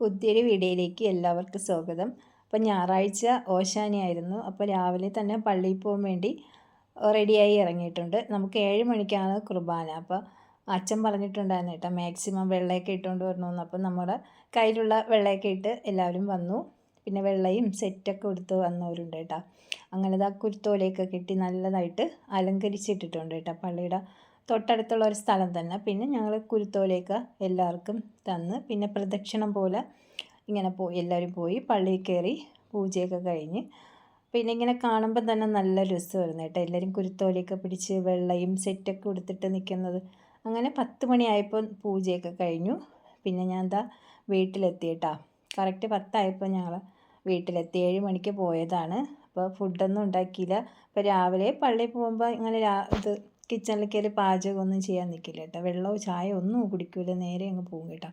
പുതിയൊരു വീഡിയോയിലേക്ക് എല്ലാവർക്കും സ്വാഗതം. അപ്പോൾ ഞായറാഴ്ച ഓശാനിയായിരുന്നു. അപ്പോൾ രാവിലെ തന്നെ പള്ളിയിൽ പോകാൻ വേണ്ടി റെഡിയായി ഇറങ്ങിയിട്ടുണ്ട്. നമുക്ക് ഏഴ് മണിക്കാണ് കുർബാന. അപ്പോൾ അച്ഛൻ പറഞ്ഞിട്ടുണ്ടായിരുന്നു കേട്ടോ മാക്സിമം വെള്ളയൊക്കെ ഇട്ടുകൊണ്ട് വരണമെന്ന് അപ്പോൾ നമ്മുടെ കയ്യിലുള്ള വെള്ളയൊക്കെ ഇട്ട് എല്ലാവരും വന്നു. പിന്നെ വെള്ളയും സെറ്റൊക്കെ കൊടുത്ത് വന്നവരുണ്ട് കേട്ടോ. അങ്ങനെ ഇതാ കുരുത്തോലയൊക്കെ കെട്ടി നല്ലതായിട്ട് അലങ്കരിച്ചിട്ടിട്ടുണ്ട് കേട്ടോ പള്ളിയുടെ തൊട്ടടുത്തുള്ള ഒരു സ്ഥലം തന്നെ. പിന്നെ ഞങ്ങൾ കുരുത്തോലേക്ക് എല്ലാവർക്കും തന്ന്. പിന്നെ പ്രദക്ഷിണം പോലെ ഇങ്ങനെ പോയി എല്ലാവരും പോയി പള്ളിയിൽ കയറി പൂജയൊക്കെ കഴിഞ്ഞ്. പിന്നെ ഇങ്ങനെ കാണുമ്പോൾ തന്നെ നല്ല രസമായിരുന്നു കേട്ടോ. എല്ലാവരും കുരുത്തോലയൊക്കെ പിടിച്ച് വെള്ളയും സെറ്റൊക്കെ കൊടുത്തിട്ട് നിൽക്കുന്നത് അങ്ങനെ പത്ത് മണിയായപ്പോൾ പൂജയൊക്കെ കഴിഞ്ഞു. പിന്നെ ഞാൻ എന്താ വീട്ടിലെത്തി കേട്ടോ. കറക്റ്റ് പത്തായപ്പോൾ ഞങ്ങൾ വീട്ടിലെത്തി. ഏഴ് മണിക്ക് പോയതാണ്. അപ്പോൾ ഫുഡൊന്നും ഉണ്ടാക്കിയില്ല. അപ്പോൾ രാവിലെ പള്ളിയിൽ പോകുമ്പോൾ ഇങ്ങനെ ഇത് കിച്ചണിൽ കയറി പാചകമൊന്നും ചെയ്യാൻ നിൽക്കില്ല കേട്ടോ. വെള്ളമോ ചായ ഒന്നും കുടിക്കില്ല നേരെ അങ്ങ് പോകും കേട്ടോ.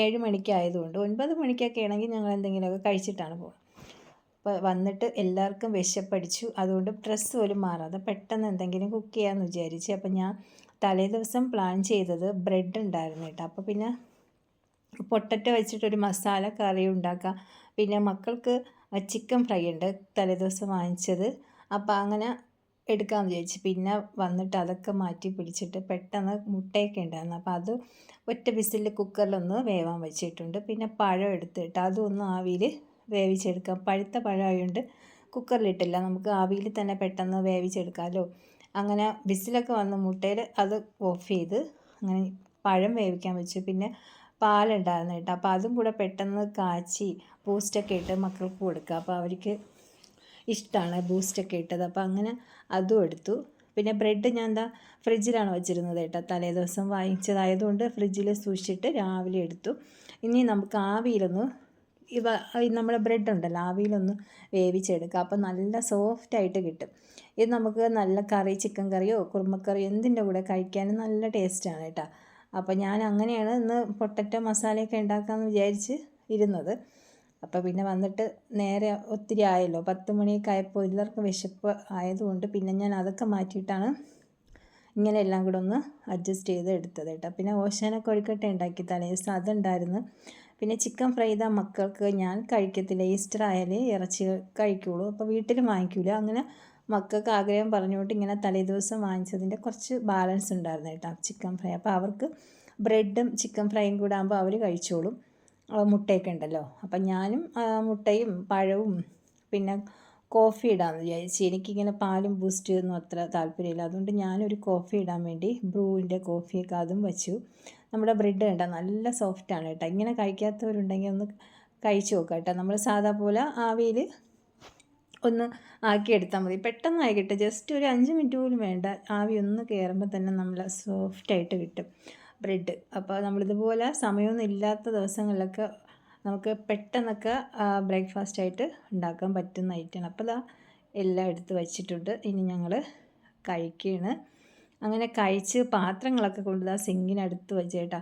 ഏഴ് മണിക്കായതുകൊണ്ട് ഒൻപത് മണിക്കൊക്കെ ആണെങ്കിൽ ഞങ്ങൾ എന്തെങ്കിലുമൊക്കെ കഴിച്ചിട്ടാണ് പോകുന്നത്. അപ്പോൾ വന്നിട്ട് എല്ലാവർക്കും വിശപ്പടിച്ചു. അതുകൊണ്ട് ഡ്രസ്സ് പോലും മാറാതെ പെട്ടെന്ന് എന്തെങ്കിലും കുക്ക് ചെയ്യാമെന്ന് വിചാരിച്ച് അപ്പോൾ ഞാൻ തലേ ദിവസം പ്ലാൻ ചെയ്തത് ബ്രെഡ് ഉണ്ടായിരുന്നു കേട്ടോ. അപ്പോൾ പിന്നെ പൊട്ടറ്റോ വെച്ചിട്ടൊരു മസാല കറി ഉണ്ടാക്കാം. പിന്നെ മക്കൾക്ക് ചിക്കൻ ഫ്രൈ ഉണ്ട് തലേദിവസം വാങ്ങിച്ചത്. അപ്പോൾ അങ്ങനെ എടുക്കാമെന്ന് വിചാരിച്ചു. പിന്നെ വന്നിട്ട് അതൊക്കെ മാറ്റി പിടിച്ചിട്ട് പെട്ടെന്ന് മുട്ടയൊക്കെ ഉണ്ടായിരുന്നു. അപ്പോൾ അത് ഒറ്റ വിസിലിൽ കുക്കറിലൊന്ന് വേവാൻ വെച്ചിട്ടുണ്ട്. പിന്നെ പഴം എടുത്തിട്ട് അതൊന്ന് ആവിയിൽ വേവിച്ചെടുക്കാം. പഴുത്ത പഴമായതുകൊണ്ട് കുക്കറിലിട്ടില്ല. നമുക്ക് ആവിയിൽ തന്നെ പെട്ടെന്ന് വേവിച്ചെടുക്കാമല്ലോ അങ്ങനെ വിസിലൊക്കെ വന്ന് മുട്ടയിൽ അത് ഓഫ് ചെയ്ത് അങ്ങനെ പഴം വേവിക്കാൻ വെച്ചു. പിന്നെ പാലുണ്ടായിരുന്നു കേട്ടോ. അപ്പോൾ അതും കൂടെ പെട്ടെന്ന് കാച്ചി ബൂസ്റ്റൊക്കെ ഇട്ട് മക്കൾക്ക് കൊടുക്കുക. അപ്പോൾ അവർക്ക് ഇഷ്ടമാണ് ബൂസ്റ്റൊക്കെ ഇട്ടത്. അപ്പോൾ അങ്ങനെ അതും എടുത്തു. പിന്നെ ബ്രെഡ് ഞാൻ എന്താ ഫ്രിഡ്ജിലാണ് വെച്ചിരുന്നത് കേട്ടോ. തലേ ദിവസം വാങ്ങിച്ചതായതുകൊണ്ട് ഫ്രിഡ്ജിൽ സൂക്ഷിച്ചിട്ട് രാവിലെ എടുത്തു. ഇനി നമുക്ക് ആവിയിലൊന്ന് ഇവ നമ്മുടെ ബ്രെഡ് ഉണ്ടല്ലോ ആവിയിലൊന്ന് വേവിച്ചെടുക്കുക അപ്പോൾ നല്ല സോഫ്റ്റായിട്ട് കിട്ടും. ഇത് നമുക്ക് നല്ല കറി ചിക്കൻ കറിയോ കുറുമക്കറിയോ എന്തിന്റെ കൂടെ കഴിക്കാനും നല്ല ടേസ്റ്റാണ് കേട്ടോ. അപ്പോൾ ഞാൻ അങ്ങനെയാണ് ഇന്ന് പൊട്ടറ്റോ മസാലയൊക്കെ ഉണ്ടാക്കാമെന്ന് വിചാരിച്ച് ഇരുന്നത്. അപ്പോൾ പിന്നെ വന്നിട്ട് നേരെ ഒത്തിരി ആയല്ലോ. പത്ത് മണിയൊക്കെ ആയപ്പോൾ എല്ലാവർക്കും വിശപ്പ് ആയതുകൊണ്ട് പിന്നെ ഞാൻ അതൊക്കെ മാറ്റിയിട്ടാണ് ഇങ്ങനെ എല്ലാം കൂടെ ഒന്ന് അഡ്ജസ്റ്റ് ചെയ്ത് എടുത്തത് കേട്ടോ. പിന്നെ ഓശാന കൊഴുക്കട്ട ഉണ്ടാക്കി തലേദിവസം അതുണ്ടായിരുന്നു. പിന്നെ ചിക്കൻ ഫ്രൈ ഇതാ മക്കൾക്ക് ഞാൻ കഴിക്കത്തില്ല. ഈസ്റ്റർ ആയാലേ ഇറച്ചി കഴിക്കുള്ളൂ. അപ്പോൾ വീട്ടിൽ വാങ്ങിക്കില്ല അങ്ങനെ മക്കൾക്ക് ആഗ്രഹം പറഞ്ഞുകൊണ്ട് ഇങ്ങനെ തലേദിവസം വാങ്ങിച്ചതിന്റെ കുറച്ച് ബാലൻസ് ഉണ്ടായിരുന്നു കേട്ടോ ചിക്കൻ ഫ്രൈ അപ്പോൾ അവർക്ക് ബ്രെഡും ചിക്കൻ ഫ്രൈയും കൂടെ ആകുമ്പോൾ അവർ കഴിച്ചോളും. മുട്ടയൊക്കെ ഉണ്ടല്ലോ. അപ്പം ഞാനും മുട്ടയും പഴവും പിന്നെ കോഫി ഇടാമെന്ന് വിചാരിച്ചു. എനിക്കിങ്ങനെ പാലും ബൂസ്റ്റ് ഒന്നും അത്ര താല്പര്യമില്ല. അതുകൊണ്ട് ഞാനൊരു കോഫി ഇടാൻ വേണ്ടി ബ്രൂവിന്റെ കോഫിയൊക്കെ അതും വെച്ചു. നമ്മുടെ ബ്രെഡ് കണ്ട നല്ല സോഫ്റ്റാണ് കേട്ടോ. ഇങ്ങനെ കഴിക്കാത്തവരുണ്ടെങ്കിൽ ഒന്ന് കഴിച്ചു നോക്കാം കേട്ടോ. നമ്മൾ സാധാ പോലെ ആവിയിൽ ഒന്ന് ആക്കിയെടുത്താൽ മതി. പെട്ടെന്ന് ആയിക്കട്ടെ കിട്ടും. ജസ്റ്റ് ഒരു അഞ്ച് മിനിറ്റ് പോലും വേണ്ട. ആവി ഒന്ന് കയറുമ്പോൾ തന്നെ നമ്മൾ സോഫ്റ്റായിട്ട് കിട്ടും. ബ്രെഡ്. അപ്പോൾ നമ്മളിതുപോലെ സമയമൊന്നും ഇല്ലാത്ത ദിവസങ്ങളിലൊക്കെ നമുക്ക് പെട്ടെന്നൊക്കെ ബ്രേക്ക്ഫാസ്റ്റ് ആയിട്ട് ഉണ്ടാക്കാൻ പറ്റുന്ന ഐറ്റമാണ്. അപ്പോൾ ഇതാ എല്ലാം എടുത്ത് വച്ചിട്ടുണ്ട്. ഇനി ഞങ്ങൾ കഴിക്കുകയാണ് അങ്ങനെ കഴിച്ച് പാത്രങ്ങളൊക്കെ കൊണ്ടുതാ സിങ്കിനടുത്ത് വെച്ചേട്ടാ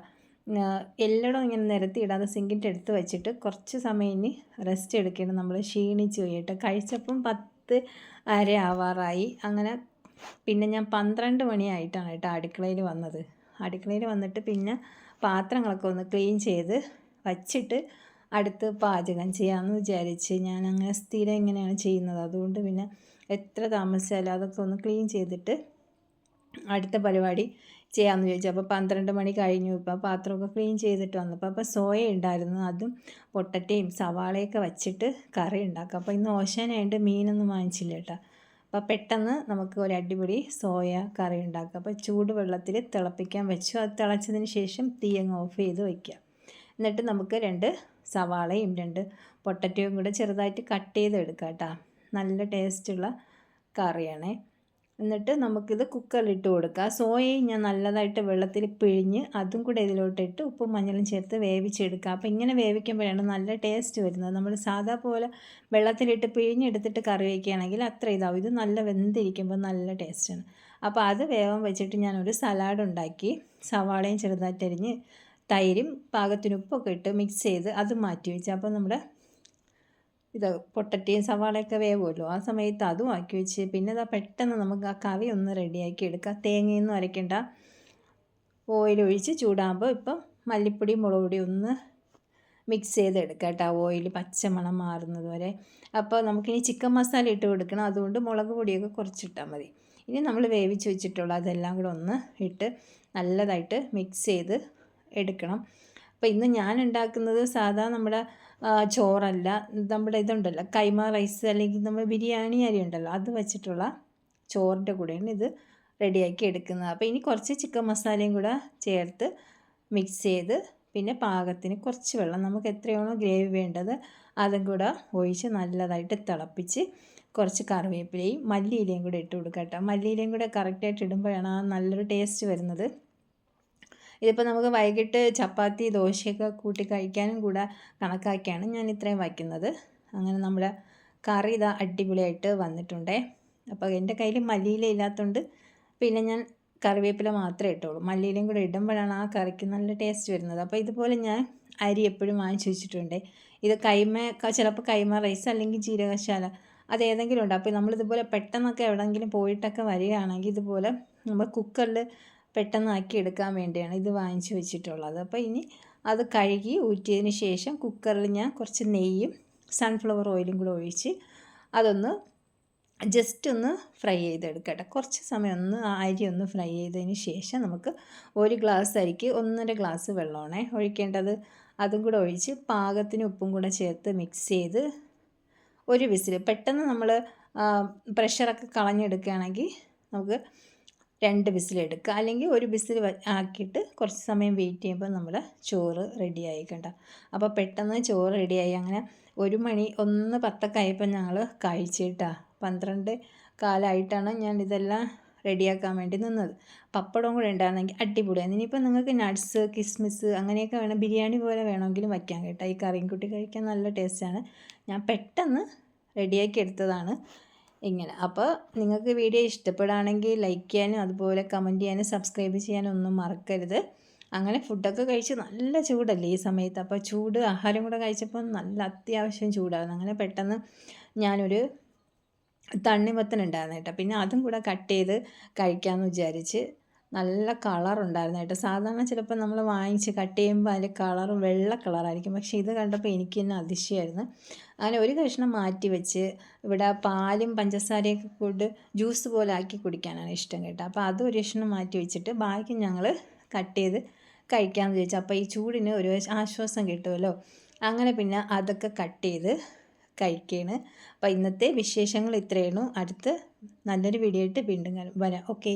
എല്ലായിടും ഇങ്ങനെ നിരത്തി ഇടാതെ സിങ്കിന്റെ അടുത്ത് വെച്ചിട്ട് കുറച്ച് സമയം ഇനി റെസ്റ്റ് എടുക്കണം നമ്മൾ ക്ഷീണിച്ച് പോയിട്ട് കഴിച്ചപ്പം പത്ത് അര ആവാറായി. അങ്ങനെ പിന്നെ ഞാൻ പന്ത്രണ്ട് മണിയായിട്ടാണ് കേട്ടോ അടുക്കളയിൽ വന്നത്. അടുക്കളയിൽ വന്നിട്ട് പിന്നെ പാത്രങ്ങളൊക്കെ ഒന്ന് ക്ലീൻ ചെയ്ത് വച്ചിട്ട് അടുത്ത് പാചകം ചെയ്യാമെന്ന് വിചാരിച്ച് ഞാൻ അങ്ങനെ സ്ഥിരം ഇങ്ങനെയാണ് ചെയ്യുന്നത്. അതുകൊണ്ട് പിന്നെ എത്ര താമസിച്ചാലും അതൊക്കെ ഒന്ന് ക്ലീൻ ചെയ്തിട്ട് അടുത്ത പരിപാടി ചെയ്യാമെന്ന് ചോദിച്ചു അപ്പോൾ പന്ത്രണ്ട് മണി കഴിഞ്ഞു. ഇപ്പോൾ പാത്രമൊക്കെ ക്ലീൻ ചെയ്തിട്ട് വന്നപ്പോൾ അപ്പോൾ സോയ ഉണ്ടായിരുന്നു. അതും പൊട്ടറ്റയും സവാളയൊക്കെ വച്ചിട്ട് കറി ഉണ്ടാക്കാം. അപ്പോൾ ഇന്ന് ഓശാനായിട്ട് മീനൊന്നും വാങ്ങിച്ചില്ല കേട്ടോ. അപ്പോൾ പെട്ടെന്ന് നമുക്ക് ഒരു അടിപൊളി സോയ കറി ഉണ്ടാക്കുക അപ്പോൾ ചൂടുവെള്ളത്തിൽ തിളപ്പിക്കാൻ വെച്ചു. അത് തിളച്ചതിന് ശേഷം തീ അങ്ങ് ഓഫ് ചെയ്ത് വയ്ക്കുക എന്നിട്ട് നമുക്ക് രണ്ട് സവാളയും രണ്ട് പൊട്ടറ്റയും കൂടെ ചെറുതായിട്ട് കട്ട് ചെയ്ത് എടുക്കാം കേട്ടോ. നല്ല ടേസ്റ്റുള്ള കറിയാണേ. എന്നിട്ട് നമുക്കിത് കുക്കറിലിട്ട് കൊടുക്കാം. സോയയും ഞാൻ നല്ലതായിട്ട് വെള്ളത്തിൽ പിഴിഞ്ഞ് അതും കൂടെ ഇതിലോട്ടിട്ട് ഉപ്പും മഞ്ഞളും ചേർത്ത് വേവിച്ചെടുക്കുക അപ്പോൾ ഇങ്ങനെ വേവിക്കുമ്പോഴാണ് നല്ല ടേസ്റ്റ് വരുന്നത്. നമ്മൾ സാധാ പോലെ വെള്ളത്തിലിട്ട് പിഴിഞ്ഞെടുത്തിട്ട് കറി വയ്ക്കുകയാണെങ്കിൽ അത്ര ഇതാവും. ഇത് നല്ല വെന്തിരിക്കുമ്പോൾ നല്ല ടേസ്റ്റാണ് അപ്പോൾ അത് വേവം വെച്ചിട്ട് ഞാനൊരു സലാഡ് ഉണ്ടാക്കി. സവാളയും ചെറുതായിട്ടരിഞ്ഞ് തൈരും പാകത്തിന് ഉപ്പൊക്കെ ഇട്ട് മിക്സ് ചെയ്ത് അത് മാറ്റി വെച്ചു. അപ്പോൾ നമ്മുടെ ഇത് പൊട്ടറ്റയും സവാളയൊക്കെ വേവുമല്ലോ. ആ സമയത്ത് അതും ആക്കി വെച്ച് പിന്നെ ഇതാ പെട്ടെന്ന് നമുക്ക് ആ കറി ഒന്ന് റെഡിയാക്കി എടുക്കാം. തേങ്ങയൊന്നും അരയ്ക്കണ്ട ഓയിൽ ഒഴിച്ച് ചൂടാകുമ്പോൾ ഇപ്പം മല്ലിപ്പൊടി മുളക് പൊടി ഒന്ന് മിക്സ് ചെയ്തെടുക്കുക കേട്ടോ. ഓയിൽ പച്ചമണം മാറുന്നത് വരെ. അപ്പോൾ നമുക്കിനി ചിക്കൻ മസാല ഇട്ട് കൊടുക്കണം. അതുകൊണ്ട് മുളക് പൊടിയൊക്കെ കുറച്ചിട്ടാൽ മതി. ഇനി നമ്മൾ വേവിച്ച് വെച്ചിട്ടുള്ള അതെല്ലാം കൂടെ ഒന്ന് ഇട്ട് നല്ലതായിട്ട് മിക്സ് ചെയ്ത് എടുക്കണം. അപ്പോൾ ഇന്ന് ഞാൻ ഉണ്ടാക്കുന്നത് സാധാ നമ്മുടെ ചോറല്ല നമ്മുടെ ഇതുണ്ടല്ലോ കൈമ റൈസ് അല്ലെങ്കിൽ നമ്മൾ ബിരിയാണി അരി ഉണ്ടല്ലോ അത് വെച്ചിട്ടുള്ള ചോറിന്റെ കൂടെയാണ് ഇത് റെഡിയാക്കി എടുക്കുന്നത്. അപ്പോൾ ഇനി കുറച്ച് ചിക്കൻ മസാലയും കൂടെ ചേർത്ത് മിക്സ് ചെയ്ത് പിന്നെ പാകത്തിന് കുറച്ച് വെള്ളം നമുക്ക് എത്രയാണോ ഗ്രേവി വേണ്ടത് അതും കൂടെ ഒഴിച്ച് നല്ലതായിട്ട് തിളപ്പിച്ച് കുറച്ച് കറിവേപ്പിലയും മല്ലിയിലയും കൂടെ ഇട്ട് കൊടുക്കാം കേട്ടോ. മല്ലിയിലയും കൂടെ കറക്റ്റായിട്ട് ഇടുമ്പോഴാണ് ആ നല്ലൊരു ടേസ്റ്റ് വരുന്നത്. ഇതിപ്പോൾ നമുക്ക് വൈകിട്ട് ചപ്പാത്തി ദോശയൊക്കെ കൂട്ടി കഴിക്കാനും കൂടെ കണക്കാക്കിയാണ് ഞാൻ ഇത്രയും വയ്ക്കുന്നത്. അങ്ങനെ നമ്മുടെ കറി ഇതാ അടിപൊളിയായിട്ട് വന്നിട്ടുണ്ടേ. അപ്പോൾ എന്റെ കയ്യിൽ മല്ലിയില ഇല്ലാത്തതുകൊണ്ട് പിന്നെ ഞാൻ കറിവേപ്പില മാത്രമേ ഇട്ടുള്ളൂ മല്ലിയിലയും കൂടെ ഇടുമ്പോഴാണ് ആ കറിക്ക് നല്ല ടേസ്റ്റ് വരുന്നത്. അപ്പോൾ ഇതുപോലെ ഞാൻ അരി എപ്പോഴും വാങ്ങിച്ചു വെച്ചിട്ടുണ്ട്. ഇത് കൈമ ചിലപ്പോൾ കൈമ റൈസ് അല്ലെങ്കിൽ ജീരകശാല അത് ഏതെങ്കിലും ഉണ്ട്. അപ്പോൾ നമ്മളിതുപോലെ പെട്ടെന്നൊക്കെ എവിടെയെങ്കിലും പോയിട്ടൊക്കെ വരികയാണെങ്കിൽ ഇതുപോലെ നമ്മൾ കുക്കറിൽ പെട്ടെന്ന് ആക്കി എടുക്കാൻ വേണ്ടിയാണ് ഇത് വാങ്ങിച്ചു വെച്ചിട്ടുള്ളത്. അപ്പോൾ ഇനി അത് കഴുകി ഊറ്റിയതിന് ശേഷം കുക്കറിൽ ഞാൻ കുറച്ച് നെയ്യും സൺഫ്ലവർ ഓയിലും കൂടെ ഒഴിച്ച് അതൊന്ന് ജസ്റ്റ് ഒന്ന് ഫ്രൈ ചെയ്തെടുക്കട്ടെ. കുറച്ച് സമയം ഒന്ന് അരി ഒന്ന് ഫ്രൈ ചെയ്തതിന് ശേഷം നമുക്ക് ഒരു ഗ്ലാസ് അരിക്ക് ഒന്നര ഗ്ലാസ് വെള്ളമാണേ ഒഴിക്കേണ്ടത്. അതും കൂടെ ഒഴിച്ച് പാകത്തിന് ഉപ്പും കൂടെ ചേർത്ത് മിക്സ് ചെയ്ത് ഒരു വിസിൽ പെട്ടെന്ന് നമ്മൾ പ്രഷറൊക്കെ കളഞ്ഞെടുക്കുകയാണെങ്കിൽ നമുക്ക് രണ്ട് വിസിൽ എടുക്കുക. അല്ലെങ്കിൽ ഒരു വിസിൽ ആക്കിയിട്ട് കുറച്ച് സമയം വെയിറ്റ് ചെയ്യുമ്പോൾ നമ്മൾ ചോറ് റെഡി ആയിക്കണ്ട അപ്പോൾ പെട്ടെന്ന് ചോറ് റെഡിയായി അങ്ങനെ ഒരു മണി ഒന്ന് പത്തൊക്കെ ആയപ്പോൾ ഞങ്ങൾ കഴിച്ചിട്ടാ പന്ത്രണ്ട് കാലമായിട്ടാണ് ഞാൻ ഇതെല്ലാം റെഡിയാക്കാൻ വേണ്ടി നിന്നത്. പപ്പടവും കൂടെ ഉണ്ടായിരുന്നെങ്കിൽ അടിപൊളിയാണ് ഇനിയിപ്പോൾ നിങ്ങൾക്ക് നട്ട്സ് കിസ്മിസ് അങ്ങനെയൊക്കെ വേണം ബിരിയാണി പോലെ വേണമെങ്കിലും വയ്ക്കാൻ കേട്ടോ. ഈ കറിയും കൂട്ടി കഴിക്കാൻ നല്ല ടേസ്റ്റാണ് ഞാൻ പെട്ടെന്ന് റെഡിയാക്കി എടുത്തതാണ്. ഇങ്ങനെ. അപ്പോൾ നിങ്ങൾക്ക് വീഡിയോ ഇഷ്ടപ്പെടുകയാണെങ്കിൽ ലൈക്ക് ചെയ്യാനും അതുപോലെ കമന്റ് ചെയ്യാനും സബ്സ്ക്രൈബ് ചെയ്യാനും ഒന്നും മറക്കരുത്. അങ്ങനെ ഫുഡൊക്കെ കഴിച്ച് നല്ല ചൂടല്ലേ ഈ സമയത്ത്. അപ്പോൾ ചൂട് ആഹാരം കൂടെ കഴിച്ചപ്പോൾ നല്ല അത്യാവശ്യം ചൂടാകുന്നു അങ്ങനെ പെട്ടെന്ന് ഞാനൊരു തണ്ണിമത്തൻ ഉണ്ടായിരുന്നു കേട്ടോ. പിന്നെ അതും കൂടെ കട്ട് ചെയ്ത് കഴിക്കാമെന്ന് വിചാരിച്ച് നല്ല കളർ ഉണ്ടായിരുന്നു കേട്ടോ. സാധാരണ ചിലപ്പോൾ നമ്മൾ വാങ്ങിച്ച് കട്ട് ചെയ്യുമ്പോൾ അതിൽ കളർ വെള്ള കളറായിരിക്കും പക്ഷേ ഇത് കണ്ടപ്പോൾ എനിക്ക് തന്നെ അതിശയമായിരുന്നു അങ്ങനെ ഒരു കഷ്ണം മാറ്റി വെച്ച് ഇവിടെ പാലും പഞ്ചസാരയൊക്കെ കൊണ്ട് ജ്യൂസ് പോലെ ആക്കി കുടിക്കാനാണ് ഇഷ്ടം കേട്ടോ. അപ്പോൾ അത് ഒരു കഷ്ണം മാറ്റി വെച്ചിട്ട് ബാക്കി ഞങ്ങൾ കട്ട് ചെയ്ത് കഴിക്കാമെന്ന് ചോദിച്ചു അപ്പോൾ ഈ ചൂടിന് ഒരു ആശ്വാസം കിട്ടുമല്ലോ. അങ്ങനെ പിന്നെ അതൊക്കെ കട്ട് ചെയ്ത് കഴിക്കുകയാണ് അപ്പോൾ ഇന്നത്തെ വിശേഷങ്ങൾ ഇത്രയാണ് അടുത്ത് നല്ലൊരു വീഡിയോ ആയിട്ട് വീണ്ടും വരാം. ഓക്കെ